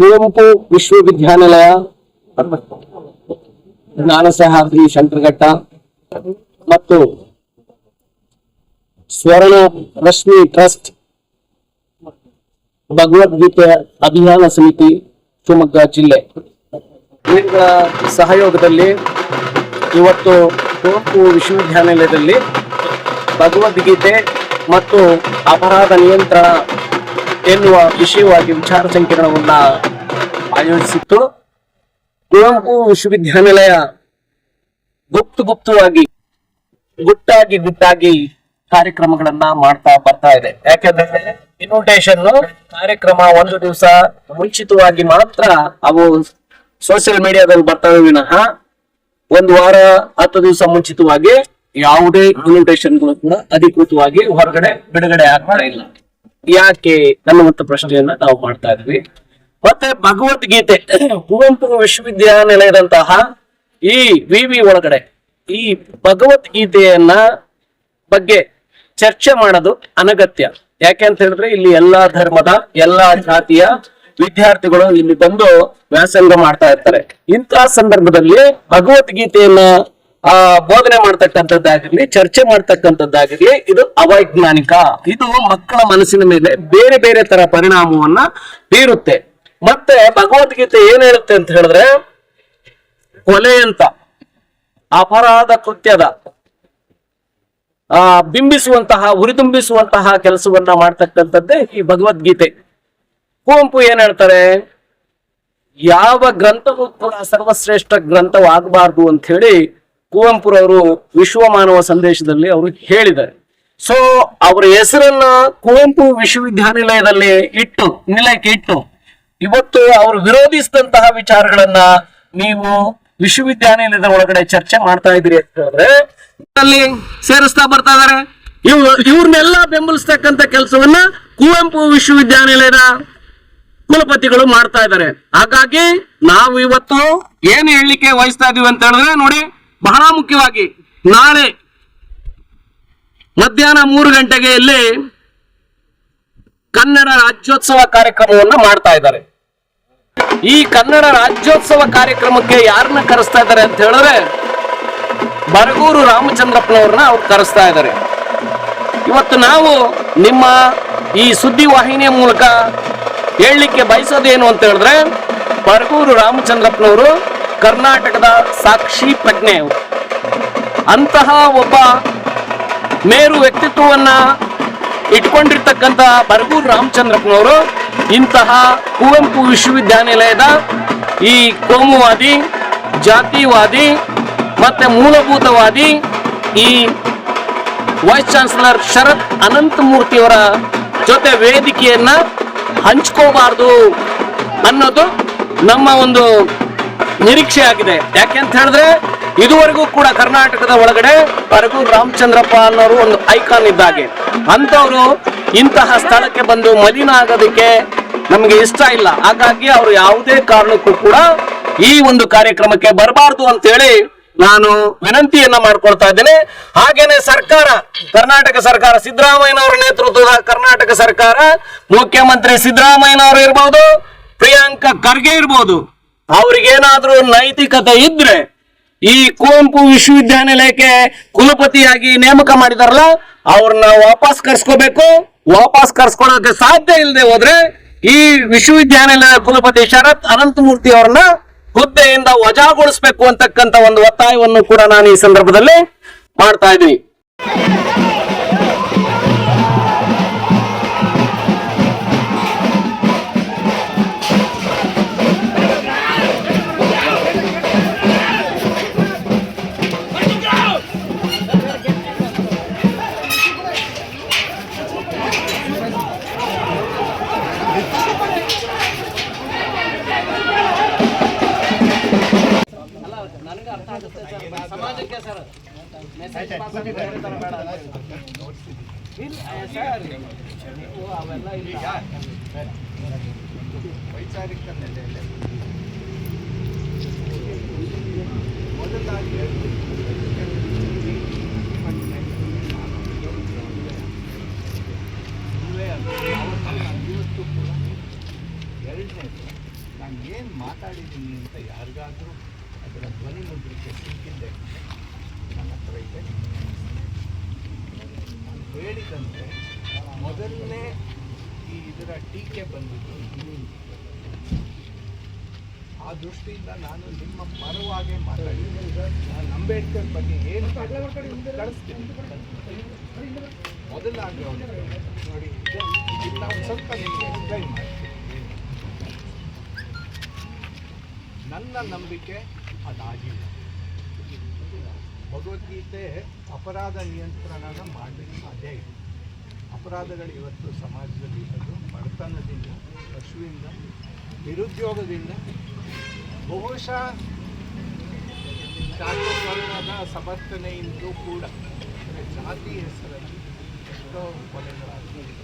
ಕುವೆಂಪು ವಿಶ್ವವಿದ್ಯಾನಿಲಯ. ಜ್ಞಾನ ಸಹ್ಯಾದ್ರಿ ಶಂಕರಘಟ್ಟ. ಮತ್ತು ಸ್ವರ್ಣ ರಶ್ಮಿ ಟ್ರಸ್ಟ್, ಭಗವದ್ಗೀತೆ ಅಭಿಯಾನ ಸಮಿತಿ, ಶಿವಮೊಗ್ಗ ಜಿಲ್ಲೆ. ಇವುಗಳ ಸಹಯೋಗದಲ್ಲಿ ಇವತ್ತು ಕುವೆಂಪು ವಿಶ್ವವಿದ್ಯಾನಿಲಯದಲ್ಲಿ ಭಗವದ್ಗೀತೆ ಮತ್ತು ಅಪರಾಧ ನಿಯಂತ್ರಣ ಎನ್ನುವ ವಿಷಯವಾಗಿ ವಿಚಾರ ಸಂಕಿರಣವನ್ನ ಆಯೋಜಿಸಿತ್ತು. ಕುವೆಂಪು ವಿಶ್ವವಿದ್ಯಾನಿಲಯ ಗುಪ್ತ ಗುಪ್ತವಾಗಿ, ಗುಟ್ಟಾಗಿ ಗುಟ್ಟಾಗಿ ಕಾರ್ಯಕ್ರಮಗಳನ್ನ ಮಾಡ್ತಾ ಬರ್ತಾ ಇದೆ. ಯಾಕೆಂದ್ರೆ ಇನ್ವಿಟೇಷನ್ ಕಾರ್ಯಕ್ರಮ ಒಂದು ದಿವಸ ಮುಂಚಿತವಾಗಿ ಮಾತ್ರ ಅವು ಸೋಷಿಯಲ್ ಮೀಡಿಯಾದಲ್ಲಿ ಬರ್ತವೆ ವಿನಃ ಒಂದು ವಾರ, ಹತ್ತು ದಿವಸ ಮುಂಚಿತವಾಗಿ ಯಾವುದೇ ಇನ್ವಿಟೇಷನ್ಗಳು ಕೂಡ ಅಧಿಕೃತವಾಗಿ ಹೊರಗಡೆ ಬಿಡುಗಡೆ ಆಗ್ತಾ ಇಲ್ಲ. ಯಾಕೆ ಅನ್ನುವಂತ ಪ್ರಶ್ನೆಯನ್ನ ನಾವು ಮಾಡ್ತಾ ಇದ್ವಿ. ಮತ್ತೆ ಭಗವದ್ಗೀತೆ ಕುವೆಂಪು ವಿಶ್ವವಿದ್ಯಾನಿಲಯದಂತಹ ಈ ವಿವಿ ಒಳಗಡೆ, ಈ ಭಗವದ್ಗೀತೆಯನ್ನ ಬಗ್ಗೆ ಚರ್ಚೆ ಮಾಡೋದು ಅನಗತ್ಯ. ಯಾಕೆ ಅಂತ ಹೇಳಿದ್ರೆ, ಇಲ್ಲಿ ಎಲ್ಲಾ ಧರ್ಮದ, ಎಲ್ಲಾ ಜಾತಿಯ ವಿದ್ಯಾರ್ಥಿಗಳು ಇಲ್ಲಿ ಬಂದು ವ್ಯಾಸಂಗ ಮಾಡ್ತಾ ಇರ್ತಾರೆ. ಇಂತಹ ಸಂದರ್ಭದಲ್ಲಿ ಭಗವದ್ಗೀತೆಯನ್ನ ಆ, ಬೋಧನೆ ಮಾಡ್ತಕ್ಕಂಥದ್ದಾಗಿರ್ಲಿ ಚರ್ಚೆ ಮಾಡ್ತಕ್ಕಂಥದ್ದಾಗಿರ್ಲಿ ಇದು ಅವೈಜ್ಞಾನಿಕ. ಇದು ಮಕ್ಕಳ ಮನಸ್ಸಿನ ಮೇಲೆ ಬೇರೆ ಬೇರೆ ತರ ಪರಿಣಾಮವನ್ನ ಬೀರುತ್ತೆ. ಮತ್ತೆ ಭಗವದ್ಗೀತೆ ಏನ್ ಹೇಳುತ್ತೆ ಅಂತ ಹೇಳಿದ್ರೆ, ಕೊಲೆ ಅಂತ, ಅಪರಾಧ ಕೃತ್ಯದ, ಆ, ಬಿಂಬಿಸುವಂತಹ ಉರಿದುಂಬಿಸುವಂತಹ ಕೆಲಸವನ್ನ ಮಾಡ್ತಕ್ಕಂಥದ್ದೇ ಈ ಭಗವದ್ಗೀತೆ. ಕುವೆಂಪು ಏನ್ ಹೇಳ್ತಾರೆ, ಯಾವ ಗ್ರಂಥವೂ ಕೂಡ ಸರ್ವಶ್ರೇಷ್ಠ ಗ್ರಂಥವಾಗಬಾರ್ದು ಅಂತ ಹೇಳಿ ಕುವೆಂಪುರವರು ವಿಶ್ವ ಮಾನವ ಸಂದೇಶದಲ್ಲಿ ಅವರು ಹೇಳಿದ್ದಾರೆ. ಸೊ ಅವರ ಹೆಸರನ್ನ ಕುವೆಂಪು ವಿಶ್ವವಿದ್ಯಾನಿಲಯದಲ್ಲಿ ಇಟ್ಟು, ನಿಲಯಕ್ಕೆ ಇಟ್ಟು, ಇವತ್ತು ಅವರು ವಿರೋಧಿಸಿದಂತಹ ವಿಚಾರಗಳನ್ನ ನೀವು ವಿಶ್ವವಿದ್ಯಾನಿಲಯದ ಒಳಗಡೆ ಚರ್ಚೆ ಮಾಡ್ತಾ ಇದ್ರಿ ಅಂತ ಹೇಳಿದ್ರೆ ಅಲ್ಲಿ ಸೇರಿಸ್ತಾ ಬರ್ತಾ ಇದಾರೆ ಇವ್ ಇವ್ರನ್ನೆಲ್ಲ ಬೆಂಬಲಿಸ್ತಕ್ಕಂಥ ಕೆಲಸವನ್ನ ಕುವೆಂಪು ವಿಶ್ವವಿದ್ಯಾನಿಲಯದ ಕುಲಪತಿಗಳು ಮಾಡ್ತಾ ಇದ್ದಾರೆ. ಹಾಗಾಗಿ ನಾವು ಇವತ್ತು ಏನು ಹೇಳಲಿಕ್ಕೆ ವಹಿಸ್ತಾ ಇದೀವಿ ಅಂತ ಹೇಳಿದ್ರೆ, ನೋಡಿ ಬಹಳ ಮುಖ್ಯವಾಗಿ ನಾಳೆ ಮಧ್ಯಾಹ್ನ ಮೂರು ಗಂಟೆಗೆ ಇಲ್ಲಿ ಕನ್ನಡ ರಾಜ್ಯೋತ್ಸವ ಕಾರ್ಯಕ್ರಮವನ್ನ ಮಾಡ್ತಾ ಇದ್ದಾರೆ. ಈ ಕನ್ನಡ ರಾಜ್ಯೋತ್ಸವ ಕಾರ್ಯಕ್ರಮಕ್ಕೆ ಯಾರನ್ನ ಕರೆಸ್ತಾ ಇದ್ದಾರೆ ಅಂತ ಹೇಳಿದ್ರೆ ಬರಗೂರು ರಾಮಚಂದ್ರಪ್ಪನವ್ರನ್ನ ಅವ್ರು ಕರೆಸ್ತಾ ಇದ್ದಾರೆ. ಇವತ್ತು ನಾವು ನಿಮ್ಮ ಈ ಸುದ್ದಿ ವಾಹಿನಿಯ ಮೂಲಕ ಹೇಳಲಿಕ್ಕೆ ಬಯಸೋದೇನು ಅಂತ ಹೇಳಿದ್ರೆ ಬರಗೂರು ರಾಮಚಂದ್ರಪ್ಪನವರು ಕರ್ನಾಟಕದ ಸಾಕ್ಷಿ ಪ್ರಜ್ಞೆ ಅಂತಹ ಒಬ್ಬ ಮೇರು ವ್ಯಕ್ತಿತ್ವವನ್ನ ಇಟ್ಕೊಂಡಿರ್ತಕ್ಕಂಥ ಬರಗೂರು ರಾಮಚಂದ್ರಪ್ಪನವರು ಇಂತಹ ಕುವೆಂಪು ವಿಶ್ವವಿದ್ಯಾನಿಲಯದ ಈ ಕೋಮುವಾದಿ, ಜಾತಿವಾದಿ ಮತ್ತೆ ಮೂಲಭೂತವಾದಿ ಈ ವೈಸ್ ಚಾನ್ಸಲರ್ ಶರತ್ ಅನಂತಮೂರ್ತಿಯವರ ಜೊತೆ ವೇದಿಕೆಯನ್ನ ಹಂಚ್ಕೋಬಾರ್ದು ಅನ್ನೋದು ನಮ್ಮ ಒಂದು ನಿರೀಕ್ಷೆ ಆಗಿದೆ. ಯಾಕೆ ಅಂತ ಹೇಳಿದ್ರೆ, ಇದುವರೆಗೂ ಕೂಡ ಕರ್ನಾಟಕದ ಒಳಗಡೆ ಪರಗು ರಾಮಚಂದ್ರಪ್ಪ ಅನ್ನೋರು ಒಂದು ಐಕಾನ್ ಇದ್ದಾಗೆ. ಅಂತವರು ಇಂತಹ ಸ್ಥಳಕ್ಕೆ ಬಂದು ಮಲಿನ ಆಗೋದಕ್ಕೆ ನಮಗೆ ಇಷ್ಟ ಇಲ್ಲ. ಹಾಗಾಗಿ ಅವರು ಯಾವುದೇ ಕಾರಣಕ್ಕೂ ಕೂಡ ಈ ಒಂದು ಕಾರ್ಯಕ್ರಮಕ್ಕೆ ಬರಬಾರ್ದು ಅಂತೇಳಿ ನಾನು ವಿನಂತಿಯನ್ನ ಮಾಡ್ಕೊಳ್ತಾ ಇದ್ದೇನೆ. ಹಾಗೇನೆ ಸರ್ಕಾರ, ಕರ್ನಾಟಕ ಸರ್ಕಾರ, ಸಿದ್ದರಾಮಯ್ಯನವರ ನೇತೃತ್ವದ ಕರ್ನಾಟಕ ಸರ್ಕಾರ, ಮುಖ್ಯಮಂತ್ರಿ ಸಿದ್ದರಾಮಯ್ಯನವರು ಇರ್ಬೋದು, ಪ್ರಿಯಾಂಕಾ ಖರ್ಗೆ ಇರ್ಬೋದು ಅವ್ರಿಗೇನಾದ್ರೂ ನೈತಿಕತೆ ಇದ್ರೆ ಈ ಕುವೆಂಪು ವಿಶ್ವವಿದ್ಯಾನಿಲಯಕ್ಕೆ ಕುಲಪತಿಯಾಗಿ ನೇಮಕ ಮಾಡಿದಾರಲ್ಲ, ಅವ್ರನ್ನ ವಾಪಸ್ ಕರ್ಸ್ಕೋಬೇಕು. ವಾಪಸ್ ಕರ್ಸ್ಕೊಳಕ್ಕೆ ಸಾಧ್ಯ ಇಲ್ಲದೆ ಹೋದ್ರೆ ಈ ವಿಶ್ವವಿದ್ಯಾನಿಲಯ ಕುಲಪತಿ ಶರತ್ ಅನಂತಮೂರ್ತಿ ಅವ್ರನ್ನ ಹುದ್ದೆಯಿಂದ ವಜಾಗೊಳಿಸಬೇಕು ಅಂತಕ್ಕಂತ ಒಂದು ಒತ್ತಾಯವನ್ನು ಕೂಡ ನಾನು ಈ ಸಂದರ್ಭದಲ್ಲಿ ಮಾಡ್ತಾ ಇದ್ದೀನಿ. ಸಮಾಜಕ್ಕೆ ಸರ್ ಮೆಸೇಜ್ ಅವೆಲ್ಲ ಇಲ್ಲ ವೈಚಾರಿಕ ನೆಲೆಯಲ್ಲಿ ಎರಡನೇದು ಅದರ ಧ್ವನಿ ಮುದ್ರಿಕೆ ಸಿಕ್ಕಿದ್ದೆ ನನ್ನ ಹತ್ರ ಇದೆ ನಾನು ಹೇಳಿದಂತೆ ಮೊದಲನೇ ಈ ಇದರ ಟೀಕೆ ಬಂದಿದ್ದು ಆ ದೃಷ್ಟಿಯಿಂದ ನಾನು ನಿಮ್ಮ ಪರವಾಗೆ ಮಾತಾಡಿದ್ದೆ ನಾನು ಅಂಬೇಡ್ಕರ್ ಬಗ್ಗೆ ಏನು ಕಳಿಸ್ತೀನಿ ಮೊದಲಾಗಿ ನೋಡಿ ನಾವು ಸ್ವಲ್ಪ ನಿಮಗೆ ಎಕ್ಸ್ಪ್ಲೈನ್ ಮಾಡ್ತೀನಿ. ನನ್ನ ನಂಬಿಕೆ ಅದಾಗಿಲ್ಲ ಭಗವದ್ಗೀತೆ ಅಪರಾಧ ನಿಯಂತ್ರಣನ ಮಾಡಲಿಕ್ಕೆ ಸಾಧ್ಯ ಇಲ್ಲ ಅಪರಾಧಗಳು ಇವತ್ತು ಸಮಾಜದಲ್ಲಿ ಇರೋದು ಬಡತನದಿಂದ, ಪಶುವಿಂದ, ನಿರುದ್ಯೋಗದಿಂದ, ಬಹುಶಃ ಜಾತಿಯ ಸಮರ್ಥನೆಯಿಂದಲೂ ಕೂಡ ಜಾತಿ ಹೆಸರಲ್ಲಿ ಎಷ್ಟೋ ಕೊಲೆಗಳಾಗ್ತದೆ.